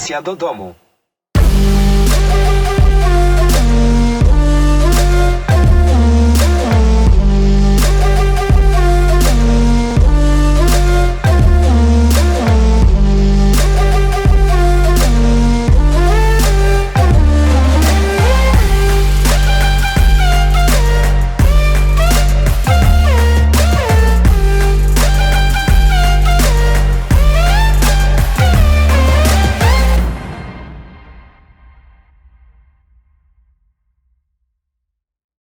Wakacja do domu.